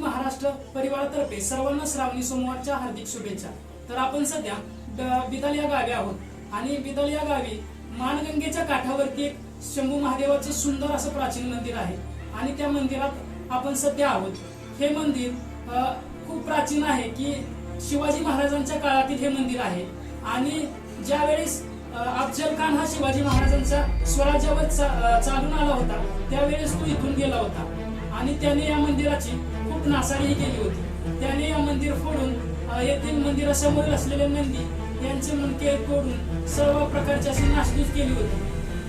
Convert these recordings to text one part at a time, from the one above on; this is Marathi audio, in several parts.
महाराष्ट्र परिवारातर्फे सर्वांना श्रावणी सोमवारच्या हार्दिक शुभेच्छा. तर आपण सध्या बिदल या गावी आहोत. आणि बिदल या गावी मानगंगेच्या काठावरती एक शंभू महादेवाचं सुंदर असं प्राचीन मंदिर आहे. आणि त्या मंदिरात आपण सध्या आहोत. हे मंदिर खूप प्राचीन आहे की शिवाजी महाराजांच्या काळातील हे मंदिर आहे. आणि ज्यावेळेस अफजल खान हा शिवाजी महाराजांचा स्वराज्यावर चा- चालून आला होता त्यावेळेस तो इथून गेला होता. आणि त्याने या मंदिराची खूप नासाडीही केली होती. त्याने या मंदिर फोडून येथील मंदिरासमोर असलेले नंदी यांचे मुंडके तोडून सर्व प्रकारची अशी नासधूस केली होती.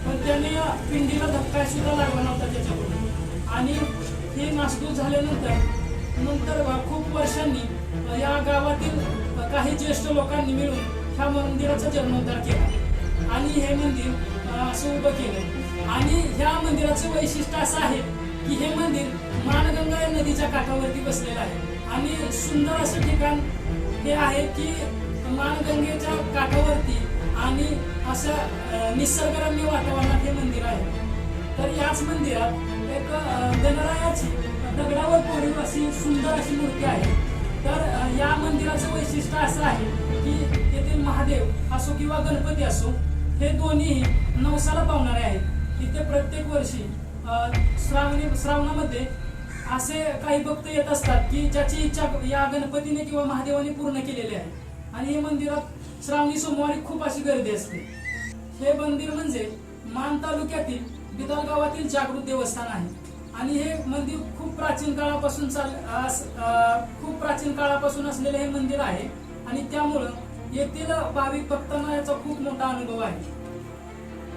पण त्याने या पिंडीला धक्का सुद्धा लागला नव्हता त्याच्याकडून. आणि हे नासधूस झाल्यानंतर नंतर खूप वर्षांनी या गावातील काही ज्येष्ठ लोकांनी मिळून ह्या मंदिराचा जन्मोद्धार केला. आणि हे मंदिर असं उभं केलं. आणि ह्या मंदिराचं वैशिष्ट्य असं आहे की हे मंदिर मानगंगा या नदीच्या काठावरती बसलेलं आहे. आणि सुंदर असं ठिकाण हे आहे की मानगंगेच्या काठावरती आणि असं निसर्गरम्य वातावरणात हे मंदिर आहे. तर याच मंदिरात एक गणरायाची दगडावर कोरीव अशी सुंदर अशी मूर्ती आहे. तर या मंदिराचं वैशिष्ट्य असं आहे की येथे महादेव असो किंवा गणपती असो हे दोन्ही नवसाला पावणारे आहेत. इथे प्रत्येक वर्षी श्रावणी श्रावणामध्ये असे काही भक्त येत असतात की ज्याची इच्छा या गणपतीने किंवा महादेवाने पूर्ण केलेली आहे. आणि हे मंदिरात श्रावणी सोमवारी खूप अशी गर्दी असते. हे मंदिर म्हणजे मान तालुक्यातील बिदाल गावातील जागृत देवस्थान आहे. आणि हे मंदिर खूप प्राचीन काळापासून चाल अस- खूप प्राचीन काळापासून असलेले हे मंदिर आहे. आणि त्यामुळं येथील भाविक भक्तांना याचा खूप मोठा अनुभव आहे.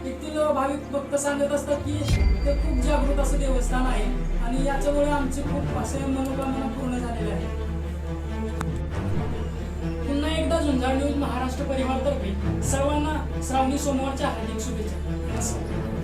येथील भाविक भक्त सांगत असतात की ते खूप जागृत असं देवस्थान आहे आणि याच्यामुळे आमचे खूप असे मनोकामना पूर्ण झालेले आहे. पुन्हा एकदा झुंजाळ न्यूज महाराष्ट्र परिवारतर्फे सर्वांना श्रावणी सोमवारच्या हार्दिक शुभेच्छा. नमस्कार